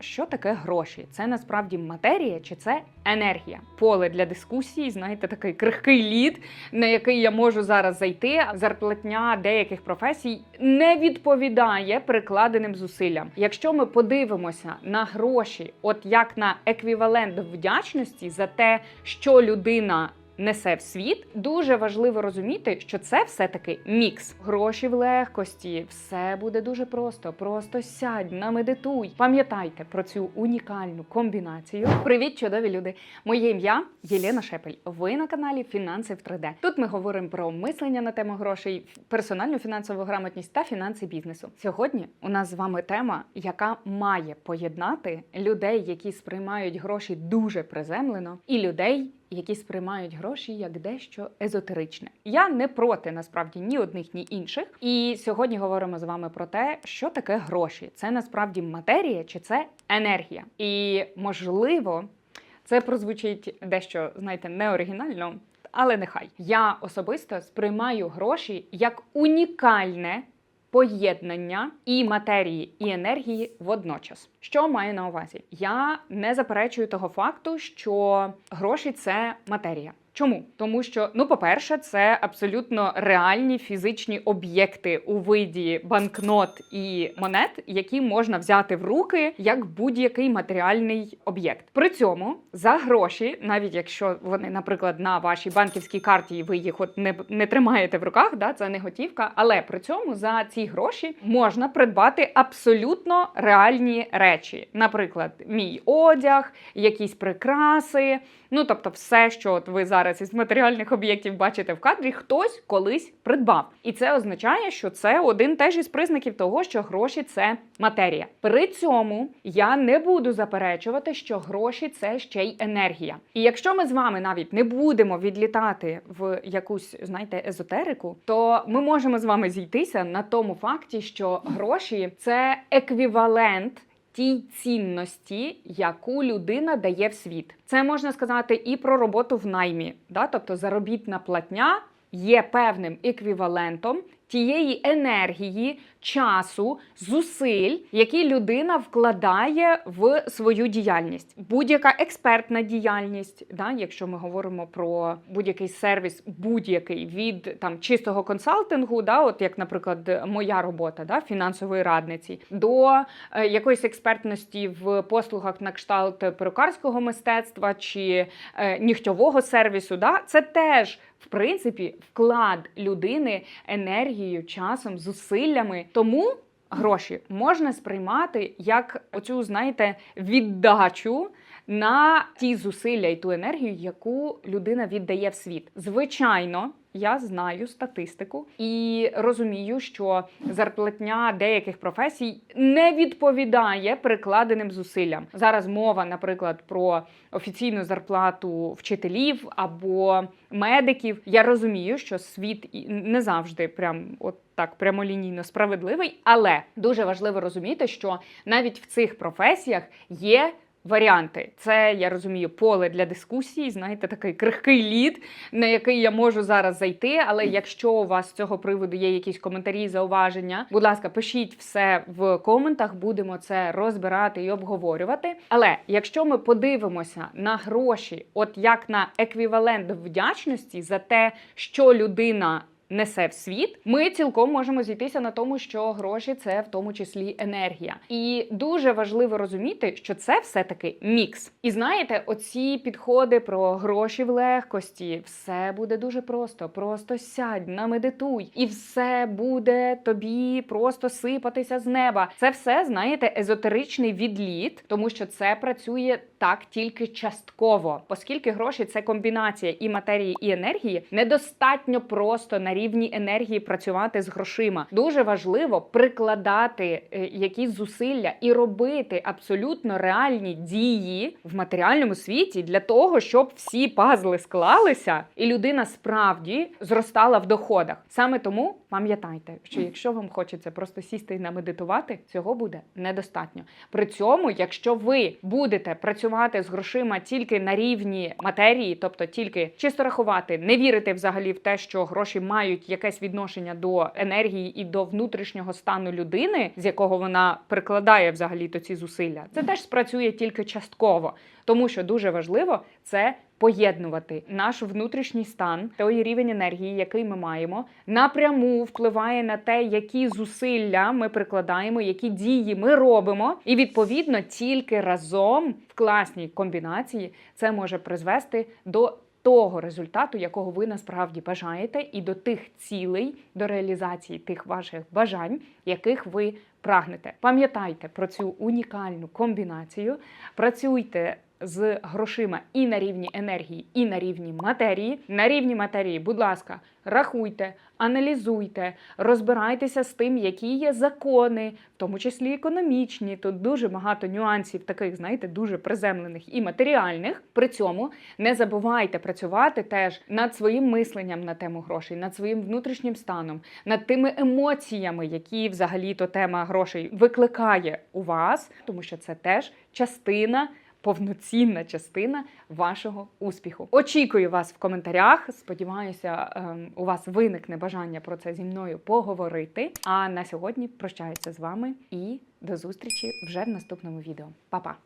Що таке гроші? Це насправді матерія чи це енергія? Поле для дискусії, знаєте, такий крихкий лід, на який я можу зараз зайти. Зарплатня деяких професій не відповідає прикладеним зусиллям. Якщо ми подивимося на гроші, от як на еквівалент вдячності за те, що людина несе в світ, дуже важливо розуміти, що це все-таки мікс. Гроші в легкості, все буде дуже просто. Просто сядь, намедитуй. Пам'ятайте про цю унікальну комбінацію. Привіт, чудові люди! Моє ім'я Єлена Шепель. Ви на каналі Фінанси в 3D. Тут ми говоримо про мислення на тему грошей, персональну фінансову грамотність та фінанси бізнесу. Сьогодні у нас з вами тема, яка має поєднати людей, які сприймають гроші дуже приземлено, і людей, які сприймають гроші як дещо езотеричне. Я не проти насправді ні одних, ні інших. І сьогодні говоримо з вами про те, що таке гроші. Це насправді матерія чи це енергія. І можливо, це прозвучить дещо, знаєте, неоригінально. Але нехай я особисто сприймаю гроші як унікальне поєднання і матерії, і енергії водночас. Що маю на увазі? Я не заперечую того факту, що гроші це матерія. Чому? Тому що, ну, по-перше, це абсолютно реальні фізичні об'єкти у виді банкнот і монет, які можна взяти в руки як будь-який матеріальний об'єкт. При цьому за гроші, навіть якщо вони, наприклад, на вашій банківській карті, ви їх от не, не тримаєте в руках, да, це не готівка, але при цьому за ці гроші можна придбати абсолютно реальні речі, наприклад, мій одяг, якісь прикраси. Ну тобто, все, що от ви зараз із матеріальних об'єктів бачите в кадрі, хтось колись придбав. І це означає, що це один теж із признаків того, що гроші це матерія. При цьому я не буду заперечувати, що гроші це ще й енергія. І якщо ми з вами навіть не будемо відлітати в якусь, знаєте, езотерику, то ми можемо з вами зійтися на тому факті, що гроші це еквівалент тій цінності, яку людина дає в світ. Це можна сказати і про роботу в наймі, да? тобто заробітна платня є певним еквівалентом тієї енергії, часу, зусиль, які людина вкладає в свою діяльність. Будь-яка експертна діяльність, да, якщо ми говоримо про будь-який сервіс, будь-який від там чистого консалтингу, да, от як, наприклад, моя робота да, фінансової радниці, до е, якоїсь експертності в послугах на кшталт перукарського мистецтва чи е, нігтьового сервісу, да, це теж. В принципі, вклад людини енергією, часом, зусиллями. Тому гроші можна сприймати як оцю, знаєте, віддачу на ті зусилля і ту енергію, яку людина віддає в світ. Звичайно. Я знаю статистику і розумію, що зарплатня деяких професій не відповідає прикладеним зусиллям. Зараз мова, наприклад, про офіційну зарплату вчителів або медиків. Я розумію, що світ не завжди прям от так прямолінійно справедливий, але дуже важливо розуміти, що навіть в цих професіях є. Варіанти, це я розумію, поле для дискусії. Знаєте, такий крихкий лід, на який я можу зараз зайти. Але якщо у вас з цього приводу є якісь коментарі, зауваження, будь ласка, пишіть все в коментах, будемо це розбирати і обговорювати. Але якщо ми подивимося на гроші, от як на еквівалент вдячності за те, що людина несе в світ, ми цілком можемо зійтися на тому, що гроші це в тому числі енергія. І дуже важливо розуміти, що це все-таки мікс. І знаєте, оці підходи про гроші в легкості, все буде дуже просто. Просто сядь, намедитуй, і все буде тобі просто сипатися з неба. Це все, знаєте, езотеричний відліт, тому що це працює так тільки частково, оскільки гроші це комбінація і матерії, і енергії, недостатньо просто на рівні енергії працювати з грошима. Дуже важливо прикладати е, якісь зусилля і робити абсолютно реальні дії в матеріальному світі для того, щоб всі пазли склалися, і людина справді зростала в доходах. Саме тому пам'ятайте, що якщо вам хочеться просто сісти і намедитувати, цього буде недостатньо. При цьому, якщо ви будете працювати з грошима тільки на рівні матерії, тобто тільки чисто рахувати, не вірити взагалі в те, що гроші мають якесь відношення до енергії і до внутрішнього стану людини, з якого вона прикладає взагалі то ці зусилля, це теж спрацює тільки частково, тому що дуже важливо це поєднувати наш внутрішній стан, той рівень енергії, який ми маємо, напряму впливає на те, які зусилля ми прикладаємо, які дії ми робимо, і відповідно тільки разом в класній комбінації це може призвести до того результату, якого ви насправді бажаєте, і до тих цілей, до реалізації тих ваших бажань, яких ви прагнете. Пам'ятайте про цю унікальну комбінацію, працюйте. З грошима і на рівні енергії, і на рівні матерії. На рівні матерії, будь ласка, рахуйте, аналізуйте, розбирайтеся з тим, які є закони, в тому числі економічні. Тут дуже багато нюансів, таких, знаєте, дуже приземлених і матеріальних. При цьому не забувайте працювати теж над своїм мисленням на тему грошей, над своїм внутрішнім станом, над тими емоціями, які взагалі то тема грошей викликає у вас, тому що це теж частина. Повноцінна частина вашого успіху. Очікую вас в коментарях. Сподіваюся, ем, у вас виникне бажання про це зі мною поговорити. А на сьогодні прощаюся з вами і до зустрічі вже в наступному відео. Па-па!